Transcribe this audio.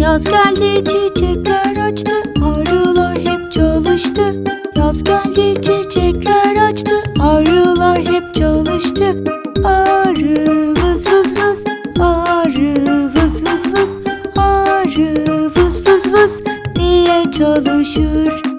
Yaz geldi çiçekler açtı Arılar hep çalıştı. Yaz geldi çiçekler açtı Arılar hep çalıştı. Arı vız vız vız. Arı vız vız vız. Arı vız vız vız. Diye çalışır